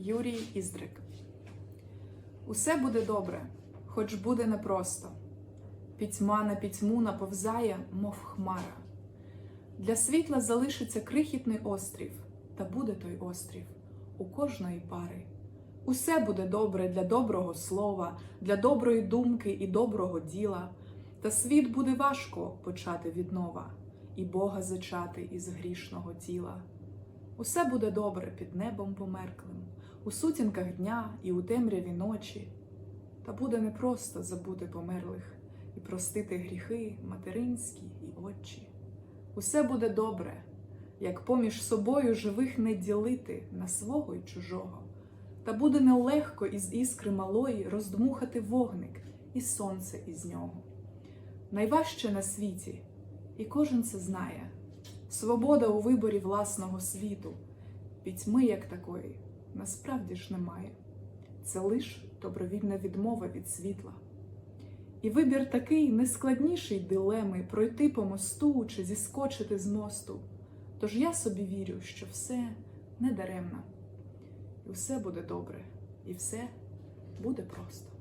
Юрій Іздрик. Усе буде добре, хоч буде непросто. Пітьма на пітьму наповзає, мов хмара. Для світла залишиться крихітний острів, та буде той острів у кожної пари. Усе буде добре для доброго слова, для доброї думки і доброго діла. Та світ буде важко почати віднова, і Бога зачати із грішного тіла. Усе буде добре під небом померклим, у сутінках дня і у темряві ночі. Та буде непросто забути померлих і простити гріхи материнські і отчі. Усе буде добре, як поміж собою живих не ділити на свого й чужого. Та буде нелегко із іскри малої роздмухати вогник і сонце із нього. Найважче на світі, і кожен це знає. Свобода у виборі власного світу, пітьми як такої насправді ж немає. Це лиш добровільна відмова від світла. І вибір такий нескладніший дилеми пройти по мосту чи зіскочити з мосту. Тож я собі вірю, що все не даремно, і все буде добре, і все буде просто.